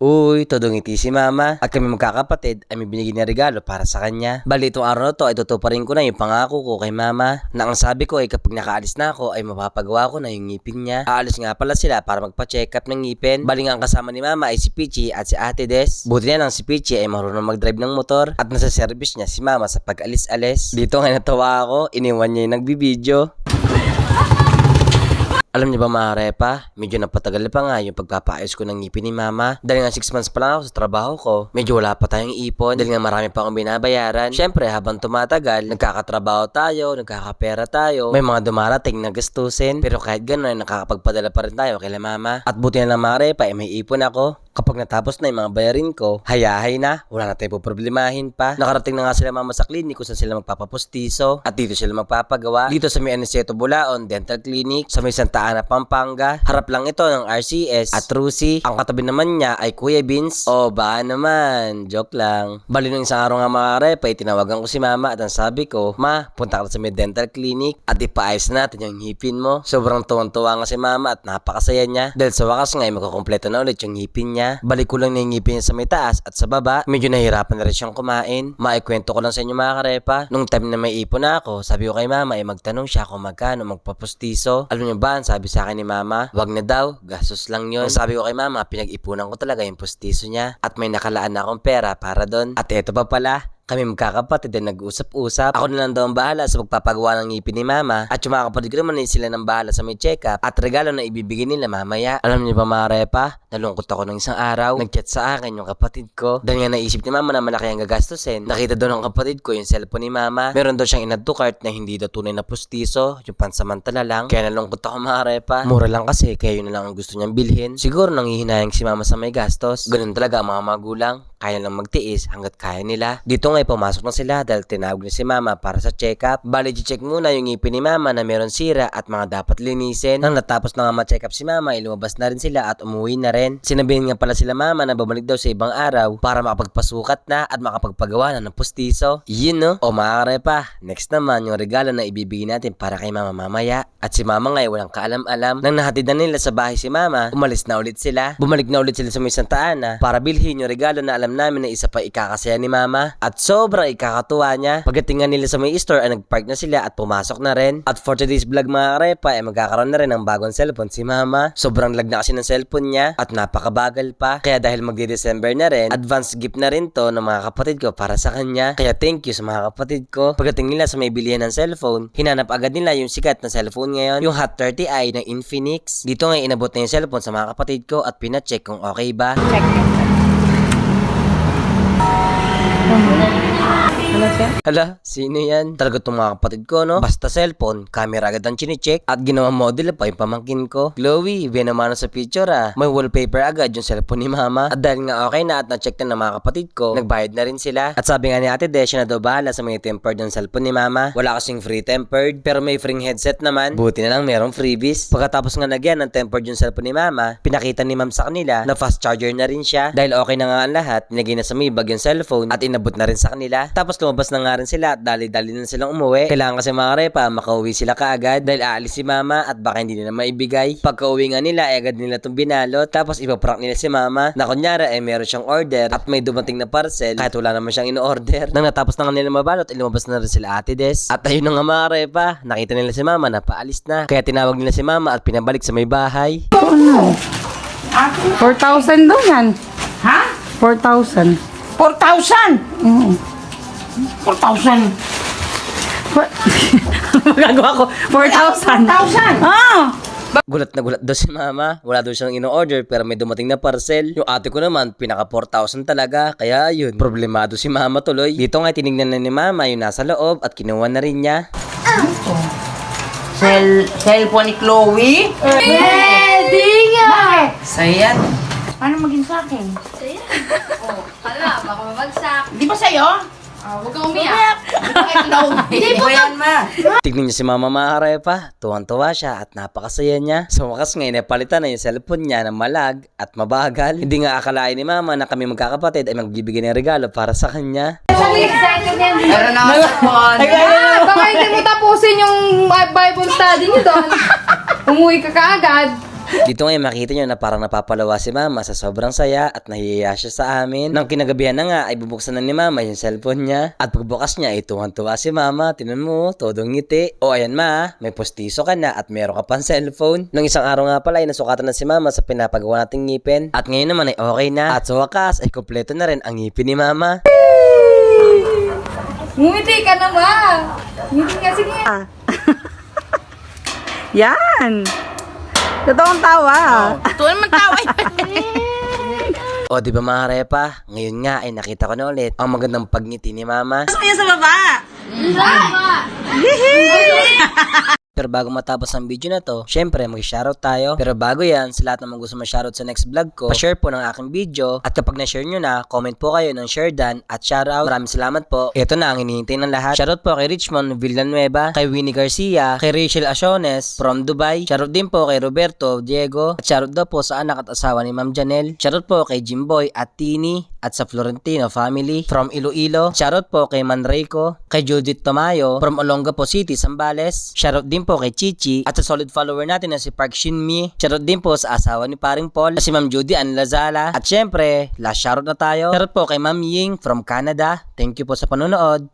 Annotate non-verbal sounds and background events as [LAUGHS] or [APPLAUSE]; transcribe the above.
Uy, todo ngiti si mama. At kami magkakapatid ay may binigyan na regalo para sa kanya. Bali, itong araw na to ay tutuparin ko na yung pangako ko kay mama. Na ang sabi ko ay kapag nakaalis na ako ay mapapagawa ko na yung ngipin niya. Aalis nga pala sila para magpa-check up ng ngipin. Bali nga ang kasama ni mama ay si Pichi at si Ate Des. Buti na lang si Pichi ay marunong mag-drive ng motor at nasa service niya si mama sa pag-alis-alis. Dito nga natawa ako, iniwan niya yung nagbibideo. Alam niyo ba mga repa, medyo napatagal pa nga yung pagpapaayos ko ng ngipin ni mama. Dahil nga 6 months pa lang ako sa trabaho ko, medyo wala pa tayong ipon. Dahil nga marami pa akong binabayaran. Siyempre, habang tumatagal, nagkakatrabaho tayo, nagkakapera tayo, may mga dumarating na gastusin. Pero kahit gano'n, nakakapagpadala pa rin tayo kay mama. At buti na lang mga repa, eh, may ipon ako. Kapag natapos na yung mga bayarin ko, hayahay na, wala na tayo problemahin pa. Nakarating na nga sila mama sa clinic kung saan sila magpapapustiso at dito sila magpapagawa. Dito sa may Aniceto Bulaon Dental Clinic, sa may Santa Ana, Pampanga. Harap lang ito ng RCS at Rusi. Ang katabi naman niya ay Kuya Vince. O ba naman, joke lang. Bali nung isang araw nga mga repa, tinawagan ko si mama at ang sabi ko, Ma, punta ka sa may dental clinic at ipaayos natin yung ngipin mo. Sobrang tuwang-tuwa nga si mama at napakasaya niya. Dahil sa wakas nga ay magkukumpleto na ulit yung ngipin niya. Balik ko lang na niya sa may taas at sa baba. Medyo nahirapan na rin siyang kumain. Maikwento ko lang sa inyo mga karepa. Nung time na may ipon na ako, sabi ko kay mama ay magtanong siya kung magkano magpapustiso. Alam niyo ba, sabi sa akin ni mama, wag na daw, gastos lang yun. Ang sabi ko kay mama, pinag-ipunan ko talaga yung pustiso niya. At may nakalaan na akong pera para doon. At eto pa pala, kami magkakapatid din nag-usap-usap. Ako na lang daw ang bahala sa pagpapagawa ng ngipin ni mama. At yung mga kapatid ko naman ay sila ng bahala sa may check-up at regalo na ibibigay nila mamaya. Alam niyo ba mga repa? Nalungkot ako ng isang araw. Nag-chat sa akin yung kapatid ko. Dahil nga naisip ni mama na malaki ang gagastusin. Nakita daw ng kapatid ko yung cellphone ni mama. Meron daw siyang inad to cart na hindi daw tunay na pustiso. Yung pansamantala lang. Kaya nalungkot ako mga repa. Mura lang kasi kaya yun na lang ang gusto niyang bilhin. Siguro nanghihinayang si mama sa may gastos. Ganun talaga ang mga magulang kaya lang magtiis hanggat kaya nila. Dito nga pumasok na sila dahil tinawag na si mama para sa check-up. Bali, check muna yung ngipin ni mama na meron sira at mga dapat linisin. Nang natapos na nga ma-check up si mama, ilumabas na rin sila at umuwi na rin. Sinabihin nga pala sila mama na babalik daw sa ibang araw para makapagpasukat na at makapagpagawa na ng pustiso. Yun no? O mga pa, next naman yung regalo na ibibigay natin para kay mama mamaya. At si mama nga ay walang kaalam-alam. Nang nahatid na nila sa bahay si mama, umalis na ulit sila. Bumalik na ulit sila sa may Santa Ana para bilhin yung regalo na alam namin na isa pa ikakasaya ni mama. At sobrang ikakatuwa niya. Pagdating nila sa may store ay nagpark na sila at pumasok na rin. At for today's vlog mga karepa ay magkakaroon na rin ng bagong cellphone si mama. Sobrang lag na kasi ng cellphone niya at napakabagal pa. Kaya dahil magdi-December na rin, advance gift na rin to ng mga kapatid ko para sa kanya. Kaya thank you sa mga kapatid ko. Pagdating nila sa may bilihan ng cellphone, hinanap agad nila yung sikat na cellphone ngayon, yung Hot 30i ng Infinix. Dito nga inabot na yung cellphone sa mga kapatid ko at pinacheck kung okay ba. Check. Amen. Ano siya? Hala, sino yan? Talaga itong mga kapatid ko, no? Basta cellphone, camera agad ang chinecheck at ginawa model pa yung pamangkin ko. Chloe, binamano sa picture ah. May wallpaper agad yung cellphone ni mama. At dahil nga okay na at na-check na ng mga kapatid ko, nagbayad na rin sila. At sabi nga ni ate Desha na daw bahala sa mga tempered ng cellphone ni mama. Wala kasing free tempered, pero may free headset naman. Buti na lang merong freebies. Pagkatapos nga nagyan ng tempered yung cellphone ni mama, pinakita ni ma'am sa kanila na fast charger na rin siya. Dahil okay na nga ang lahat, nilagay na sa may bag yung cellphone at inabot na rin sa kanila. Tapos lumabas na nga rin sila at dali-dali na silang umuwi. Kailangan kasi mga repa, makauwi sila kaagad dahil aalis si mama at baka hindi nila maibigay. Pagka uwi nga nila, ay agad nila itong binalot. Tapos ipaprank nila si mama na kunyari ay meron siyang order at may dumating na parcel kahit wala naman siyang in-order. Nang natapos na nga nila mabalot, ay lumabas na rin sila ate Des. At ayun na nga mga repa, nakita nila si mama na paalis na. Kaya tinawag nila si mama at pinabalik sa may bahay. 4,000 daw yan. Ha? 4,000. 4,000? Oo. 4,000? [LAUGHS] Magagawa ko. 4,000. 4,000? Ah! Gulat na gulat daw si mama. Wala daw siyang in-order pero may dumating na parcel. Yung ate ko naman, pinaka 4,000 talaga. Kaya yun, problemado si mama tuloy. Dito nga tinignan na ni mama yung nasa loob at kinuha na rin niya. Cell, cellphone ni Chloe? Pwede nga! Sayat. Paano maging sa akin? [LAUGHS] Oh, hala, baka mabagsak. Di ba sa'yo? Ah, huwag kang umiyak. [LAUGHS] Hindi po yan, ma. Tignan niya si mama maaray pa. Tuwang-tuwa siya at napakasaya niya. Sa wakas ngayon, napalitan na yung cellphone niya na malag at mabagal. Hindi nga akalain ni mama na kami magkakapatid ay magbibigay ng regalo para sa kanya. Ang excited yan. Meron na ako cellphone. Ah, baka hindi mo [LAUGHS] tapusin yung Bible study niyo doon. [LAUGHS] Umuwi ka kaagad. Dito ngayon makita nyo na parang napapalawa si mama sa sobrang saya at nahihiya siya sa amin. Nang kinagabihan na nga ay bubuksan na ni mama yung cellphone niya. At pagbukas niya ay tuwan-tuwa si mama. Tinan mo, todong ngiti. O ayan ma, may postiso ka na at meron ka pang cellphone. Nung isang araw nga pala ay nasukatan na si mama sa pinapagawa nating ngipin. At ngayon naman ay okay na. At sa wakas ay kompleto na rin ang ngipin ni mama. Ngumiti ka naman. Ngumiti ka, sige. [LAUGHS] Yan. Totoong tawa. Ito naman tawa. O di ba mga repa, ngayon nga ay nakita ko na ulit ang magandang pagngiti ni mama. Kaya sa baba. Pero bago matapos ang video na to, syempre mag-shoutout tayo. Pero bago yan, sa lahat naman gusto ma-shoutout sa next vlog ko, pa-share po ng aking video. At kapag na-share nyo na, comment po kayo ng share done at shoutout. Maraming salamat po. Ito na ang hinihintay ng lahat. Shoutout po kay Richmond Villanueva, kay Winnie Garcia, kay Rachel Asiones from Dubai. Shoutout din po kay Roberto Diego. At shoutout daw po sa anak at asawa ni Ma'am Janelle. Shoutout po kay Jimboy at Tini at sa Florentino family from Iloilo. Shoutout po kay Manrico, kay Judith Tomayo from Olongapo City, Sambales. Shoutout din po kay Chichi at sa solid follower natin na si Park Shinmi. Shoutout din po sa asawa ni Paring Paul, si Ma'am Judy Ann Lazala. At syempre, last shoutout na tayo. Shoutout po kay Ma'am Ying from Canada. Thank you po sa panonood.